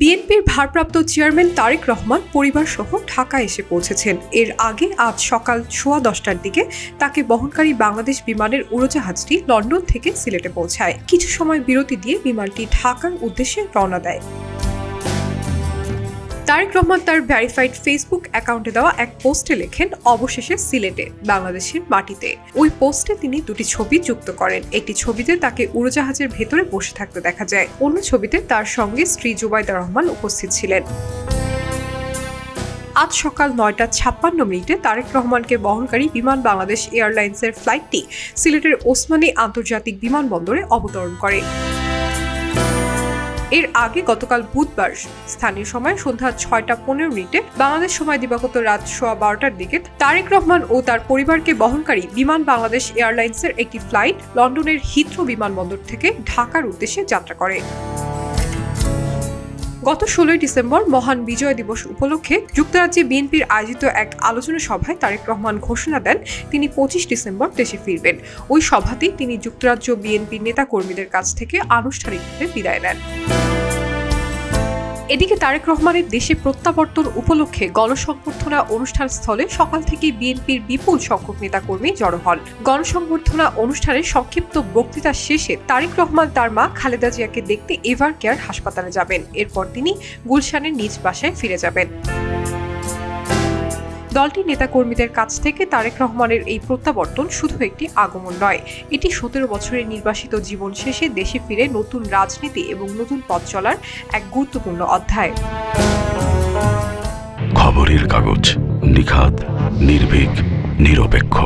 বিএনপির ভারপ্রাপ্ত চেয়ারম্যান তারেক রহমান পরিবার সহ ঢাকা এসে পৌঁছেছেন। এর আগে আজ সকাল সোয়া দশটার দিকে তাকে বহনকারী বাংলাদেশ বিমানের উড়োজাহাজটি লন্ডন থেকে সিলেটে পৌঁছায়। কিছু সময় বিরতি দিয়ে বিমানটি ঢাকার উদ্দেশ্যে রওনা দেয়। তারেক রহমান তার ভ্যারিফাইড ফেসবুক অ্যাকাউন্টে দেওয়া এক পোস্টে লেখেন, অবশেষে সিলেটে, বাংলাদেশের মাটিতে। ওই পোস্টে তিনি দুটি ছবি যুক্ত করেন। একটি ছবিতে তাকে উড়োজাহাজের ভেতরে বসে থাকতে দেখা যায়। অন্য ছবিতে তার সঙ্গে স্ত্রী জুবাইদা রহমান উপস্থিত ছিলেন। আজ সকাল নয়টা ছাপ্পান্ন মিনিটে তারেক রহমানকে বহনকারী বিমান বাংলাদেশ এয়ারলাইন্সের ফ্লাইটটি সিলেটের ওসমানী আন্তর্জাতিক বিমানবন্দরে অবতরণ করে। এর আগে গতকাল বুধবার স্থানীয় সময় সন্ধ্যা ছয়টা পনেরো মিনিটে বাংলাদেশ সময় দিবাগত রাত সোয়া বারোটার দিকে তারেক রহমান ও তার পরিবারকে বহনকারী বিমান বাংলাদেশ এয়ারলাইন্সের একটি ফ্লাইট লন্ডনের হিথ্রো বিমানবন্দর থেকে ঢাকার উদ্দেশ্যে যাত্রা করে। গত ষোলোই ডিসেম্বর মহান বিজয় দিবস উপলক্ষে যুক্তরাজ্যে বিএনপির আয়োজিত এক আলোচনা সভায় তারেক রহমান ঘোষণা দেন, তিনি পঁচিশ ডিসেম্বর দেশে ফিরবেন। ওই সভাতেই তিনি যুক্তরাজ্য বিএনপির নেতাকর্মীদের কাছ থেকে আনুষ্ঠানিকভাবে বিদায় নেন। এদিকে তারেক রহমানের দেশে প্রত্যাবর্তন উপলক্ষে গণসংবর্ধনা অনুষ্ঠান স্থলে সকাল থেকে বিএনপির বিপুল সংখ্যক নেতাকর্মী জড়ো হন। গণসংবর্ধনা অনুষ্ঠানের সংক্ষিপ্ত বক্তৃতা শেষে তারেক রহমান, তার মা খালেদা জিয়াকে দেখতে এভার কেয়ার হাসপাতালে যাবেন। এরপর তিনি গুলশানের নিজ বাসায় ফিরে যাবেন। দলটির নেতাকর্মীদের কাছ থেকে তারেক রহমানের এই প্রত্যাবর্তন শুধু একটি আগমন নয়। এটি সতেরো বছরের নির্বাসিত জীবন শেষে দেশে ফিরে নতুন রাজনীতি এবং নতুন পথ চলার এক গুরুত্বপূর্ণ অধ্যায়। খবরের কাগজ, নিখাত, নির্ভীক, নিরপেক্ষ।